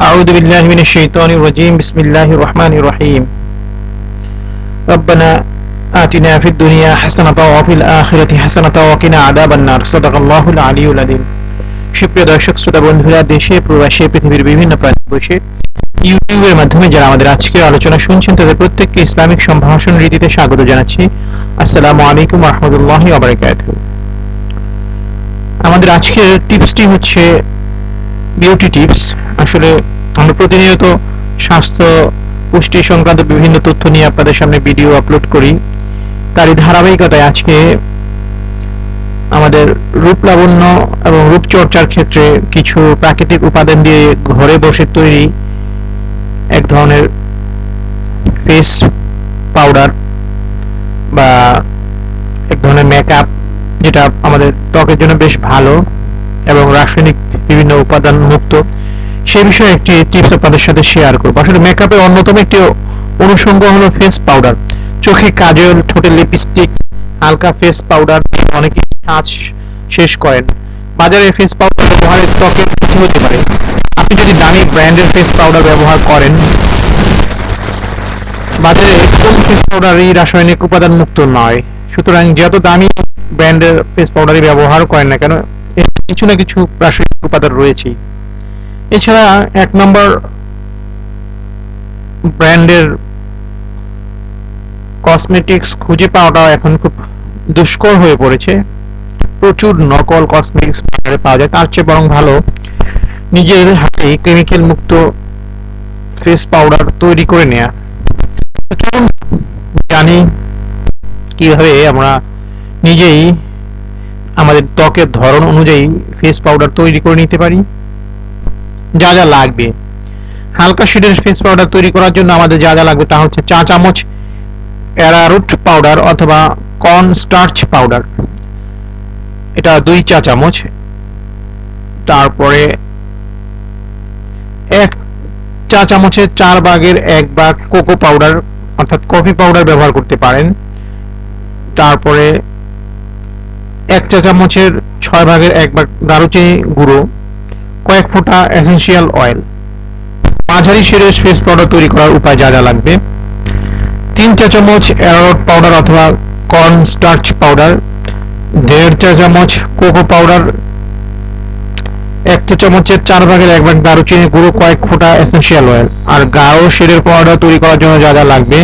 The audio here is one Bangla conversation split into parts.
أعوذ بالله من الشيطان الرجيم بسم الله الرحمن الرحيم ربنا آتنا في الدنيا حسنة وفي الآخرة حسنة وقنا عذاب النار صدق الله العلي العظيم সুপ্রিয় দর্শক শ্রোতা বন্ধুরা দেশে প্রবাসে পৃথিবীর বিভিন্ন প্রান্তে বসে ইউটিউবের মাধ্যমে যারা আমাদের আজকের আলোচনা শুনছেন তাদের প্রত্যেককে ইসলামিক সম্ভাষণ রীতিতে স্বাগত জানাচ্ছি আসসালামু আলাইকুম রহমতুল্লাহ আবরাকাতুহু আমাদের আজকের টিপসটি হচ্ছে বিউটি টিপস আসলে আমরা প্রতিনিয়ত স্বাস্থ্য পুষ্টি সংক্রান্ত বিভিন্ন তথ্য নিয়ে আপনাদের সামনে ভিডিও আপলোড করি। তারই ধারাবাহিকতায় আজকে আমাদের রূপ লাবণ্য এবং রূপচর্চার ক্ষেত্রে কিছু প্রাকৃতিক উপাদান দিয়ে ঘরে বসে তৈরি এক ধরনের ফেস পাউডার বা এক ধরনের মেকআপ যেটা আমাদের ত্বকের জন্য বেশ ভালো এবং রাসায়নিক বিভিন্ন উপাদান মুক্ত। সে বিষয়ে একটি টিপস আপনাদের সাথে শেয়ার করব। আসলে মেকআপের অন্যতম একটি অনুষঙ্গ হলো ফেস পাউডার চোখে কাজল, ঠোঁটে লিপস্টিক হালকা ফেস পাউডার অনেকে কাজ শেষ করেন। বাজারে ফেস পাউডার ব্যবহারের ত্বকের ক্ষতি হতে পারে। আপনি যদি দামি ব্র্যান্ডের ফেস পাউডার ব্যবহার করেন, বাজারে কোন ফেস পাউডারই রাসায়নিক উপাদান মুক্ত নয়। সুতরাং যত দামি ব্র্যান্ডের ফেস পাউডারই ব্যবহার করেন না কেন কিছু না কিছু রাসায়নিক উপাদান রয়েছেই। এছাড়া এক নম্বর ব্র্যান্ডের কসমেটিক্স খুঁজে পাওয়াটা এখন খুব দুষ্কর হয়ে পড়েছে। প্রচুর নকল কসমেটিক্স বাজারে পাওয়া যায়, তার চেয়ে বরং ভালো। নিজের হাতে কেমিক্যাল মুক্ত ফেস পাউডার তৈরি করে নেয়া। চলুন জানি কীভাবে আমরা নিজেই আমাদের ত্বকের ধরন অনুযায়ী ফেস পাউডার তৈরি করে নিতে পারি। যা যা লাগবে। হালকা শেডের ফেস পাউডার তৈরি করার জন্য আমাদের যা যা লাগবে তা হচ্ছে চা চামচ অ্যারারুট পাউডার অথবা কর্ন স্টার্চ পাউডার এটা দুই চা চামচ। তারপরে এক চা চামচের চার ভাগের এক ভাগ কোকো পাউডার অর্থাৎ কফি পাউডার ব্যবহার করতে পারেন। তারপরে এক চা চামচের ছয় ভাগের এক ভাগ দারুচিনি গুঁড়ো। কয়েক ফোঁটা এসেন্সিয়াল অয়েল মাঝারি শেডের ফেস পাউডার তৈরি করার উপায় যা যা লাগবে। তিন চা চামচ অ্যারোট পাউডার অথবা কর্ন স্টার্চ পাউডার দেড় চা চামচ কোকো পাউডার এক চা চামচের চার ভাগের এক ভাগ দারুচিনি গুঁড়ো, কয়েক ফোঁটা এসেন্সিয়াল অয়েল আর গাঢ় শেডের পাউডার তৈরি করার জন্য যা যা লাগবে,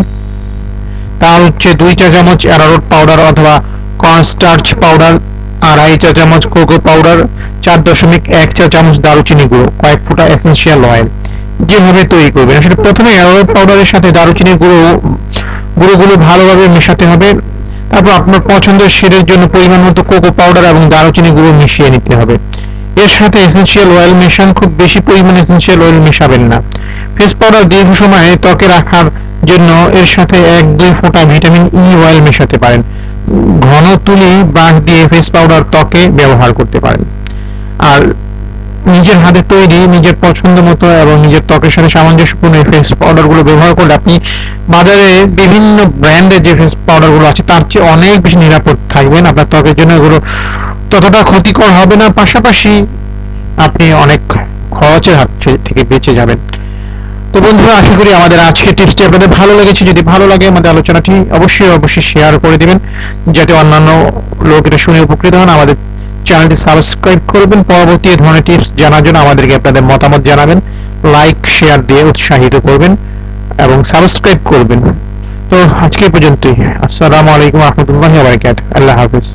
তা হচ্ছে দুই চা চামচ অ্যারারোট পাউডার অথবা কর্ন স্টার্চ পাউডার আড়াই চা চামচ কোকো পাউডার চার দশমিক এক চা চামচ দারুচিনি গুঁড়ো, কয়েক ফোঁটা এসেন্সিয়াল অয়েল যেভাবে তৈরি করবেন, আসলে প্রথমে অ্যারোট পাউডারের সাথে দারুচিনি গুঁড়ো, গুঁড়োগুলো ভালোভাবে মেশাতে হবে। তারপর আপনার পছন্দের শেডের জন্য পরিমাণ মতো কোকো পাউডার এবং দারুচিনি গুঁড়ো মিশিয়ে নিতে হবে। এর সাথে এসেন্সিয়াল অয়েল মেশান, খুব বেশি পরিমাণে এসেন্সিয়াল অয়েল মেশাবেন না। ফেস পাউডার দীর্ঘ সময় ত্বকে রাখার জন্য এর সাথে এক দুই ফোঁটা ভিটামিন ই অয়েল মেশাতে পারেন। ঘন তুলি বাঁশ দিয়ে ফেস পাউডার ত্বকে ব্যবহার করতে পারেন। আর নিজের হাতে তৈরি, নিজের পছন্দ মতো এবং নিজের ত্বকের সাথে সামঞ্জস্যপূর্ণ এই ফেস পাউডারগুলো ব্যবহার করলে আপনি বাজারে বিভিন্ন ব্র্যান্ডের যে ফেস পাউডারগুলো আছে, তার চেয়ে অনেক বেশি নিরাপদ থাকবেন। আপনার ত্বকের জন্য এগুলো ততটা ক্ষতিকর হবে না। পাশাপাশি আপনি অনেক খরচের হাত থেকে বেঁচে যাবেন। তো বন্ধুরা, আশা করি আমাদের আজকের টিপসটি আপনাদের ভালো লেগেছে। যদি ভালো লাগে আমাদের আলোচনাটি, অবশ্যই অবশ্যই শেয়ার করে দিবেন, যাতে অন্যান্য লোক এটা শুনে উপকৃত হন। আমাদের চ্যানেলটি সাবস্ক্রাইব করবেন। পরবর্তী ধরনের টিপস জানার জন্য আমাদেরকে আপনাদের মতামত জানাবেন লাইক শেয়ার দিয়ে উৎসাহিত করবেন এবং সাবস্ক্রাইব করবেন। তো আজকে পর্যন্তই। আসসালামু আলাইকুম রহমতুল্লাহ আল্লাহ হাফিজ।